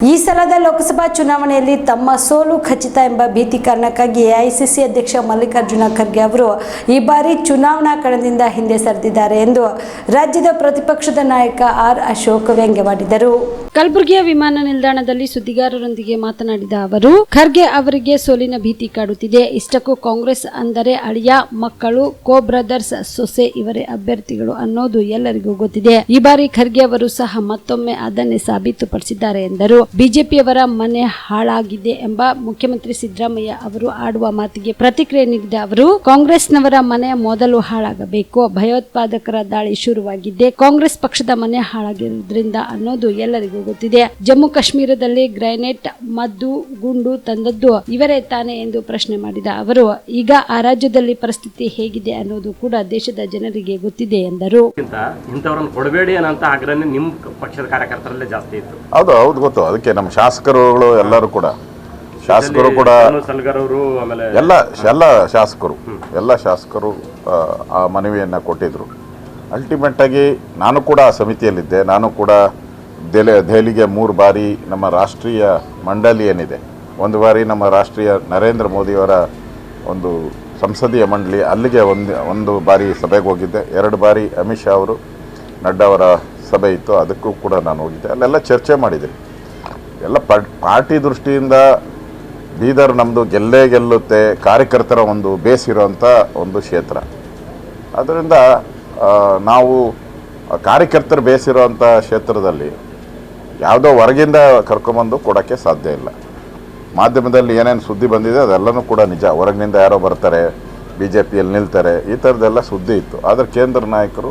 ಈ ಸಲದ ಲೋಕಸಭಾ ಚುನಾವಣೆಯಲ್ಲಿ ತಮ್ಮ ಸೋಲು ಖಚಿತ ಎಂಬ ಭೀತಿ ಕಾರಣಕ್ಕಾಗಿ ಎಐಸಿಸಿ ಅಧ್ಯಕ್ಷ ಮಲ್ಲಿಕಾರ್ಜುನ ಖರ್ಗೆ ಅವರು ಈ ಬಾರಿ ಚುನಾವಣಾ ಕಣದಿಂದ ಹಿಂದೆ ಸರಿದಿದ್ದಾರೆ ಎಂದು ರಾಜ್ಯದ ಪ್ರತಿಪಕ್ಷದ ನಾಯಕ ಆರ್ ಅಶೋಕ್ ವ್ಯಂಗ್ಯವಾಡಿದರು. ಕಲಬುರಗಿಯ ವಿಮಾನ ನಿಲ್ದಾಣದಲ್ಲಿ ಸುದ್ದಿಗಾರರೊಂದಿಗೆ ಮಾತನಾಡಿದ ಅವರು, ಖರ್ಗೆ ಅವರಿಗೆ ಸೋಲಿನ ಭೀತಿ ಕಾಡುತ್ತಿದೆ. ಇಷ್ಟಕ್ಕೂ ಕಾಂಗ್ರೆಸ್ ಅಂದರೆ ಅಳಿಯ ಮಕ್ಕಳು ಕೋ ಬ್ರದರ್ಸ್ ಸೊಸೆ ಇವರೇ ಅಭ್ಯರ್ಥಿಗಳು ಅನ್ನೋದು ಎಲ್ಲರಿಗೂ ಗೊತ್ತಿದೆ. ಈ ಬಾರಿ ಖರ್ಗೆ ಅವರು ಸಹ ಮತ್ತೊಮ್ಮೆ ಅದನ್ನೇ ಸಾಬೀತುಪಡಿಸಿದ್ದಾರೆ ಎಂದರು. ಬಿಜೆಪಿಯವರ ಮನೆ ಹಾಳಾಗಿದೆ ಎಂಬ ಮುಖ್ಯಮಂತ್ರಿ ಸಿದ್ದರಾಮಯ್ಯ ಅವರು ಆಡುವ ಮಾತಿಗೆ ಪ್ರತಿಕ್ರಿಯೆ ನೀಡಿದ ಅವರು, ಕಾಂಗ್ರೆಸ್ನವರ ಮನೆ ಮೊದಲು ಹಾಳಾಗಬೇಕು, ಭಯೋತ್ಪಾದಕರ ದಾಳಿ ಶುರುವಾಗಿದ್ದೆ ಕಾಂಗ್ರೆಸ್ ಪಕ್ಷದ ಮನೆ ಹಾಳಾಗಿರುವುದರಿಂದ ಅನ್ನೋದು ಎಲ್ಲರಿಗೂ ಗೊತ್ತಿದೆ. ಜಮ್ಮು ಕಾಶ್ಮೀರದಲ್ಲಿ ಗ್ರೈನೇಟ್ ಮದ್ದು ಗುಂಡು ತಂದದ್ದು ಇವರೇ ತಾನೆ ಎಂದು ಪ್ರಶ್ನೆ ಮಾಡಿದ ಅವರು. ಈಗ ಆ ರಾಜ್ಯದಲ್ಲಿ ಪರಿಸ್ಥಿತಿ ಹೇಗಿದೆ ಅನ್ನೋದು ಕೂಡ ದೇಶದ ಜನರಿಗೆ ಗೊತ್ತಿದೆ ಎಂದರು. ಇಂಥವ್ರನ್ನ ಕೊಡಬೇಡಿ ಅನ್ನೋಂಥ ಆಗ್ರಹ ನಿಮ್ಮ ಪಕ್ಷದ ಕಾರ್ಯಕರ್ತರಲ್ಲೇ ಜಾಸ್ತಿ ಇತ್ತು. ಹೌದು ಹೌದು ಗೊತ್ತು. ಅದಕ್ಕೆ ನಮ್ಮ ಶಾಸಕರುಗಳು ಎಲ್ಲರೂ ಕೂಡ. ಶಾಸಕರು ಕೂಡ ಭಾನು ಅವರು ಆಮೇಲೆ ಎಲ್ಲ ಎಲ್ಲ ಶಾಸಕರು ಎಲ್ಲ ಶಾಸಕರು ಆ, ಆ ಮನವಿಯನ್ನು ಕೊಟ್ಟಿದ್ರು. ಅಲ್ಟಿಮೇಟ್ ಆಗಿ ನಾನು ಕೂಡ ಆ ಸಮಿತಿಯಲ್ಲಿದ್ದೆ. ನಾನು ಕೂಡ ದೆಲೆ, ದೆಹಲಿಗೆ ಮೂರು ಬಾರಿ ನಮ್ಮ ರಾಷ್ಟ್ರೀಯ ಮಂಡಳಿ ಏನಿದೆ, ಒಂದು ಬಾರಿ ನಮ್ಮ ರಾಷ್ಟ್ರೀಯ ನರೇಂದ್ರ ಮೋದಿಯವರ ಒಂದು ಸಂಸದೀಯ ಮಂಡಳಿ, ಅಲ್ಲಿಗೆ ಒಂದು ಒಂದು ಬಾರಿ ಸಭೆಗೆ ಹೋಗಿದ್ದೆ. ಎರಡು ಬಾರಿ ಅಮಿತ್ ಶಾ ಅವರು ನಡ್ಡಾ ಅವರ ಸಭೆ ಇತ್ತು, ಅದಕ್ಕೂ ಕೂಡ ನಾನು ಹೋಗಿದ್ದೆ. ಅಲ್ಲೆಲ್ಲ ಚರ್ಚೆ ಮಾಡಿದ್ದೀನಿ ಎಲ್ಲ ಪಾರ್ಟಿ ದೃಷ್ಟಿಯಿಂದ ಬೀದರ್ ನಮ್ಮದು ಗೆಲ್ಲೇ ಗೆಲ್ಲುತ್ತೆ, ಕಾರ್ಯಕರ್ತರ ಒಂದು ಬೇಸ್ ಇರುವಂಥ ಒಂದು ಕ್ಷೇತ್ರ. ಅದರಿಂದ ನಾವು ಕಾರ್ಯಕರ್ತರು ಬೇಸಿರುವಂಥ ಕ್ಷೇತ್ರದಲ್ಲಿ ಯಾವುದೋ ಹೊರಗಿಂದ ಕರ್ಕೊಂಬಂದು ಕೊಡೋಕ್ಕೆ ಸಾಧ್ಯ ಇಲ್ಲ. ಮಾಧ್ಯಮದಲ್ಲಿ ಏನೇನು ಸುದ್ದಿ ಬಂದಿದೆ ಅದೆಲ್ಲನೂ ಕೂಡ ನಿಜ. ಹೊರಗಿನಿಂದ ಯಾರೋ ಬರ್ತಾರೆ ಬಿ ಜೆ ಪಿಯಲ್ಲಿ ನಿಲ್ತಾರೆ, ಈ ಥರದ್ದೆಲ್ಲ ಸುದ್ದಿ ಇತ್ತು. ಆದರೆ ಕೇಂದ್ರ ನಾಯಕರು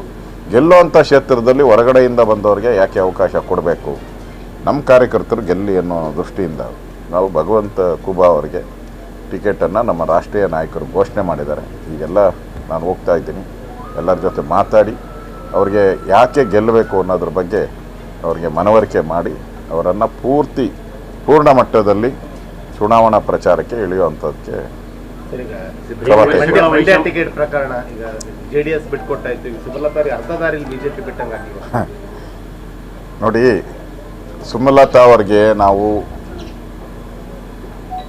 ಗೆಲ್ಲುವಂಥ ಕ್ಷೇತ್ರದಲ್ಲಿ ಹೊರಗಡೆಯಿಂದ ಬಂದವರಿಗೆ ಯಾಕೆ ಅವಕಾಶ ಕೊಡಬೇಕು? ನಮ್ಮ ಕಾರ್ಯಕರ್ತರು ಗೆಲ್ಲಿ ಅನ್ನೋ ದೃಷ್ಟಿಯಿಂದ ನಾವು ಭಗವಂತ ಕುಬಾ ಅವರಿಗೆ ಟಿಕೆಟನ್ನು ನಮ್ಮ ರಾಷ್ಟ್ರೀಯ ನಾಯಕರು ಘೋಷಣೆ ಮಾಡಿದ್ದಾರೆ. ಈಗೆಲ್ಲ ನಾನು ಹೋಗ್ತಾ ಇದ್ದೀನಿ. ಎಲ್ಲರ ಜೊತೆ ಮಾತಾಡಿ, ಅವ್ರಿಗೆ ಯಾಕೆ ಗೆಲ್ಲಬೇಕು ಅನ್ನೋದ್ರ ಬಗ್ಗೆ ಅವರಿಗೆ ಮನವರಿಕೆ ಮಾಡಿ ಅವರನ್ನು ಪೂರ್ತಿ ಪೂರ್ಣ ಮಟ್ಟದಲ್ಲಿ ಚುನಾವಣಾ ಪ್ರಚಾರಕ್ಕೆ ಇಳಿಯುವಂಥದ್ದಕ್ಕೆ ಕ್ರಮ ಮಂಡ್ಯ ತೆಗೆದುಕೊಳ್ಳಿ. ವೈಷಮ್ಯ- ಟಿಕೆಟ್ ಪ್ರಕರಣ ಈಗ ಜೆಡಿಎಸ್ ಬಿಟ್ಕೊಟ್ಟಾಯ್ತು ಈಗ ಸುಮಲತಾರಿ ಅರ್ಧ ದಾರಿಲಿ ಬಿಜೆಪಿ ಬಿಟ್ಟಂಗಾಗಿಲ್ಲ ನೋಡಿ ಸುಮಲತಾ ಅವ್ರಿಗೆ ನಾವು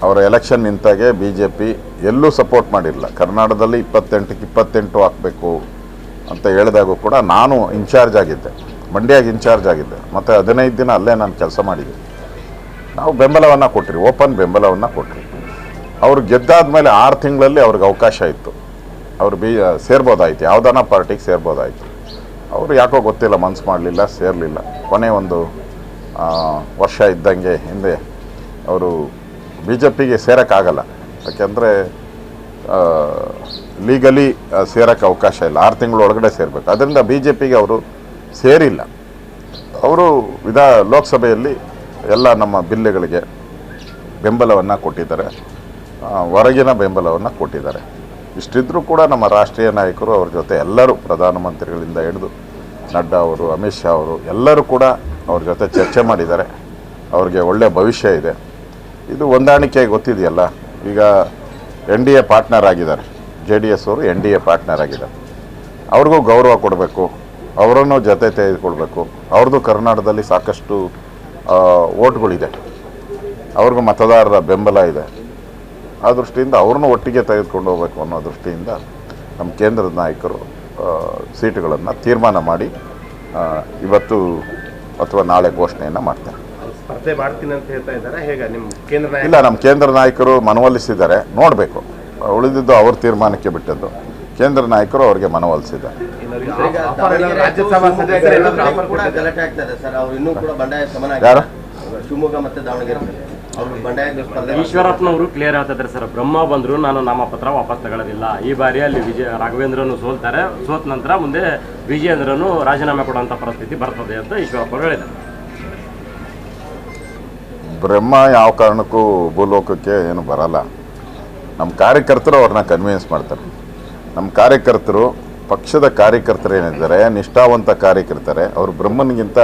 ಅವರ ಎಲೆಕ್ಷನ್ ನಿಂತಾಗೆ ಬಿ ಜೆ ಪಿ ಎಲ್ಲೂ ಸಪೋರ್ಟ್ ಮಾಡಿಲ್ಲ. ಕರ್ನಾಟಕದಲ್ಲಿ ಇಪ್ಪತ್ತೆಂಟಕ್ಕೆ ಇಪ್ಪತ್ತೆಂಟು ಹಾಕಬೇಕು ಅಂತ ಹೇಳಿದಾಗೂ ಕೂಡ ನಾನು ಇನ್ಚಾರ್ಜ್ ಆಗಿದ್ದೆ. ಮಂಡ್ಯಾಗ ಇನ್ಚಾರ್ಜ್ ಆಗಿದ್ದೆ. ಮತ್ತು ಹದಿನೈದು ದಿನ ಅಲ್ಲೇ ನಾನು ಕೆಲಸ ಮಾಡಿದ್ದೆ. ನಾವು ಬೆಂಬಲವನ್ನು ಕೊಟ್ಟಿರಿ, ಓಪನ್ ಬೆಂಬಲವನ್ನು ಕೊಟ್ಟಿರಿ ಅವ್ರು ಗೆದ್ದಾದ್ಮೇಲೆ ಆರು ತಿಂಗಳಲ್ಲಿ ಅವ್ರಿಗೆ ಅವಕಾಶ ಇತ್ತು. ಅವ್ರು ಬಿ ಸೇರ್ಬೋದಾಯ್ತು. ಯಾವ್ದಾನ ಪಾರ್ಟಿಗೆ ಸೇರ್ಬೋದಾಯ್ತು. ಅವರು ಯಾಕೋ ಗೊತ್ತಿಲ್ಲ, ಮನ್ಸು ಮಾಡಲಿಲ್ಲ, ಸೇರಲಿಲ್ಲ. ಕೊನೆ ಒಂದು ವರ್ಷ ಇದ್ದಂಗೆ ಹಿಂದೆ ಅವರು ಬಿ ಜೆ ಪಿಗೆ ಸೇರೋಕ್ಕಾಗಲ್ಲ ಯಾಕೆಂದರೆ ಲೀಗಲಿ ಸೇರೋಕ್ಕೆ ಅವಕಾಶ ಇಲ್ಲ. ಆರು ತಿಂಗಳೊಳಗಡೆ ಸೇರಬೇಕು. ಅದರಿಂದ ಬಿ ಜೆ ಪಿಗೆ ಅವರು ಸೇರಿಲ್ಲ. ಅವರು ವಿಧಾ ಲೋಕಸಭೆಯಲ್ಲಿ ಎಲ್ಲ ನಮ್ಮ ಬಿಲ್ಲೆಗಳಿಗೆ ಬೆಂಬಲವನ್ನು ಕೊಟ್ಟಿದ್ದಾರೆ. ಹೊರಗಿನ ಬೆಂಬಲವನ್ನು ಕೊಟ್ಟಿದ್ದಾರೆ. ಇಷ್ಟಿದ್ರೂ ಕೂಡ ನಮ್ಮ ರಾಷ್ಟ್ರೀಯ ನಾಯಕರು ಅವ್ರ ಜೊತೆ ಎಲ್ಲರೂ ಪ್ರಧಾನಮಂತ್ರಿಗಳಿಂದ ಹಿಡಿದು ನಡ್ಡಾ ಅವರು, ಅಮಿತ್ ಶಾ ಅವರು ಎಲ್ಲರೂ ಕೂಡ ಅವ್ರ ಜೊತೆ ಚರ್ಚೆ ಮಾಡಿದ್ದಾರೆ. ಅವ್ರಿಗೆ ಒಳ್ಳೆಯ ಭವಿಷ್ಯ ಇದೆ. ಇದು ಹೊಂದಾಣಿಕೆ ಗೊತ್ತಿದೆಯಲ್ಲ? ಈಗ ಎನ್ ಡಿ ಎ ಪಾರ್ಟ್ನರ್ ಆಗಿದ್ದಾರೆ. ಜೆ ಡಿ ಎಸ್ ಅವರು ಎನ್ ಡಿ ಎ ಪಾರ್ಟ್ನರ್ ಆಗಿದ್ದಾರೆ. ಅವ್ರಿಗೂ ಗೌರವ ಕೊಡಬೇಕು. ಅವರನ್ನು ಜೊತೆ ತೆಗೆದುಕೊಳ್ಬೇಕು. ಅವ್ರದ್ದು ಕರ್ನಾಟಕದಲ್ಲಿ ಸಾಕಷ್ಟು ಓಟ್ಗಳಿದೆ. ಅವ್ರಿಗೂ ಮತದಾರರ ಬೆಂಬಲ ಇದೆ. ಆ ದೃಷ್ಟಿಯಿಂದ ಅವ್ರನ್ನೂ ಒಟ್ಟಿಗೆ ತೆಗೆದುಕೊಂಡು ಹೋಗ್ಬೇಕು ಅನ್ನೋ ದೃಷ್ಟಿಯಿಂದ ನಮ್ಮ ಕೇಂದ್ರದ ನಾಯಕರು ಸೀಟುಗಳನ್ನು ತೀರ್ಮಾನ ಮಾಡಿ ಇವತ್ತು ಅಥವಾ ನಾಳೆ ಘೋಷಣೆಯನ್ನು ಮಾಡ್ತಾರೆ. ಸ್ಪರ್ಧೆ ಮಾಡ್ತೀನಿ ಅಂತ ಹೇಳ್ತಾ ಇದ್ದಾರೆ. ಹೇಗ? ನಿಮ್ ಕೇಂದ್ರ ನಾಯಕ ಇಲ್ಲ ನಮ್ಮ ಕೇಂದ್ರ ನಾಯಕರು ಮನವೊಲಿಸಿದ್ದಾರೆ. ನೋಡಬೇಕು. ಉಳಿದಿದ್ದು ಅವ್ರ ತೀರ್ಮಾನಕ್ಕೆ ಬಿಟ್ಟದ್ದು. ಕೇಂದ್ರ ನಾಯಕರು ಅವರಿಗೆ ಮನವೊಲಿಸಿದ್ದಾರೆ ಯಾರು? ಶಿವಮೊಗ್ಗ ಮತ್ತೆ ದಾವಣಗೆರೆ ಈಶ್ವರಪ್ಪನವರು ಕ್ಲಿಯರ್ ಹೇಳ್ತಿದ್ದಾರೆ ಸರ್. ಬ್ರಹ್ಮ ಬಂದ್ರು ನಾನು ನಾಮಪತ್ರ ವಾಪಸ್ ತಗೊಳ್ಳೋದಿಲ್ಲ. ಈ ಬಾರಿ ಅಲ್ಲಿ ವಿಜಯ ರಾಘವೇಂದ್ರನು ಸೋಲ್ತಾರೆ. ಸೋತ ನಂತರ ಮುಂದೆ ವಿಜಯೇಂದ್ರನು ರಾಜೀನಾಮೆ ಕೊಡುವಂತ ಪರಿಸ್ಥಿತಿ ಬರ್ತದೆ ಅಂತ ಈಶ್ವರಪ್ಪ ಅವರು ಹೇಳಿದ್ದಾರೆ. ಬ್ರಹ್ಮ ಯಾವ ಕಾರಣಕ್ಕೂ ಭೂಲೋಕಕ್ಕೆ ಏನು ಬರಲ್ಲ. ನಮ್ಮ ಕಾರ್ಯಕರ್ತರು ಅವ್ರನ್ನ ಕನ್ವಿನ್ಸ್ ಮಾಡ್ತಾರೆ. ನಮ್ಮ ಕಾರ್ಯಕರ್ತರು, ಪಕ್ಷದ ಕಾರ್ಯಕರ್ತರು ಏನಿದ್ದಾರೆ, ನಿಷ್ಠಾವಂತ ಕಾರ್ಯಕರ್ತರೆ, ಅವರು ಬ್ರಹ್ಮನಿಗಿಂತ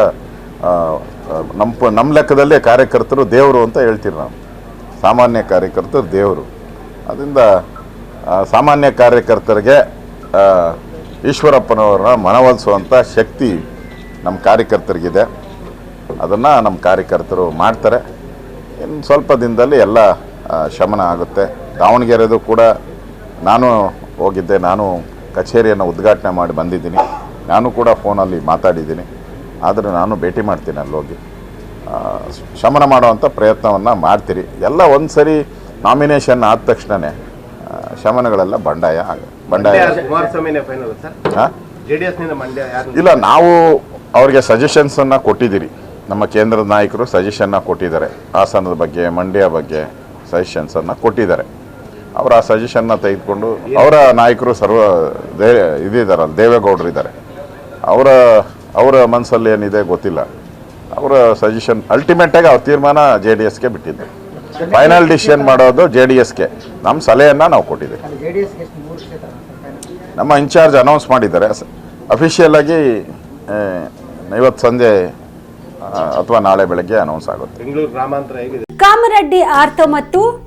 ನಮ್ಮ ನಮ್ಮ ಲೆಕ್ಕದಲ್ಲೇ ಕಾರ್ಯಕರ್ತರು ದೇವರು ಅಂತ ಹೇಳ್ತೀವಿ ನಾವು. ಸಾಮಾನ್ಯ ಕಾರ್ಯಕರ್ತರು ದೇವರು. ಅದರಿಂದ ಸಾಮಾನ್ಯ ಕಾರ್ಯಕರ್ತರಿಗೆ ಈಶ್ವರಪ್ಪನವ್ರನ್ನ ಮನವೊಲಿಸುವಂಥ ಶಕ್ತಿ ನಮ್ಮ ಕಾರ್ಯಕರ್ತರಿಗಿದೆ. ಅದನ್ನು ನಮ್ಮ ಕಾರ್ಯಕರ್ತರು ಮಾಡ್ತಾರೆ. ಇನ್ನು ಸ್ವಲ್ಪ ದಿನದಲ್ಲಿ ಎಲ್ಲ ಶಮನ ಆಗುತ್ತೆ. ದಾವಣಗೆರೆದು ಕೂಡ ನಾನು ಹೋಗಿದ್ದೆ. ನಾನು ಕಚೇರಿಯನ್ನು ಉದ್ಘಾಟನೆ ಮಾಡಿ ಬಂದಿದ್ದೀನಿ. ನಾನು ಕೂಡ ಫೋನಲ್ಲಿ ಮಾತಾಡಿದ್ದೀನಿ. ಆದರೆ ನಾನು ಭೇಟಿ ಮಾಡ್ತೀನಿ ಅಲ್ಲಿ ಹೋಗಿ ಶಮನ ಮಾಡುವಂಥ ಪ್ರಯತ್ನವನ್ನು ಮಾಡ್ತೀರಿ. ಎಲ್ಲ ಒಂದು ಸರಿ ನಾಮಿನೇಷನ್ ಆದ ತಕ್ಷಣವೇ ಶಮನಗಳೆಲ್ಲ ಬಂಡಾಯ ಬಂಡಾಯ ಇಲ್ಲ ನಾವು ಅವ್ರಿಗೆ ಸಜೆಷನ್ಸನ್ನು ಕೊಟ್ಟಿದ್ದೀರಿ. ನಮ್ಮ ಕೇಂದ್ರದ ನಾಯಕರು ಸಜೆಷನ್ನ ಕೊಟ್ಟಿದ್ದಾರೆ. ಹಾಸನದ ಬಗ್ಗೆ ಮಂಡ್ಯ ಬಗ್ಗೆ ಸಜೆಷನ್ಸನ್ನು ಕೊಟ್ಟಿದ್ದಾರೆ. ಅವರ ಆ ಸಜೆಷನ್ನ ತೆಗೆದುಕೊಂಡು ಅವರ ನಾಯಕರು ಸರ್ವ ದೇ ಇದಿದ್ದಾರಲ್ಲ ದೇವೇಗೌಡರು ಇದ್ದಾರೆ. ಅವರ ಅವರ ಮನಸ್ಸಲ್ಲಿ ಏನಿದೆ ಗೊತ್ತಿಲ್ಲ. ಅವರ ಸಜೆಷನ್ ಅಲ್ಟಿಮೇಟಾಗಿ ಅವ್ರ ತೀರ್ಮಾನ ಜೆ ಡಿ ಎಸ್ಗೆ ಬಿಟ್ಟಿದ್ದೆ. ಫೈನಲ್ ಡಿಸಿಷನ್ ಮಾಡೋದು ಜೆ ಡಿ ಎಸ್ಗೆ ನಮ್ಮ ಸಲಹೆಯನ್ನು ನಾವು ಕೊಟ್ಟಿದ್ದೀವಿ. ನಮ್ಮ ಇನ್ಚಾರ್ಜ್ ಅನೌನ್ಸ್ ಮಾಡಿದ್ದಾರೆ. ಅಫಿಷಿಯಲ್ ಆಗಿ ಆ, ಇವತ್ತು ಸಂಜೆ ಅಥವಾ ನಾಳೆ ಬೆಳಗ್ಗೆ ಅನೌನ್ಸ್ ಆಗುತ್ತೆ. ಬೆಂಗಳೂರು ಗ್ರಾಮಾಂತರ ಹೇಗಿದೆ? ಕಾಮರೆಡ್ಡಿ ಆರ್ಥೋ ಮತ್ತು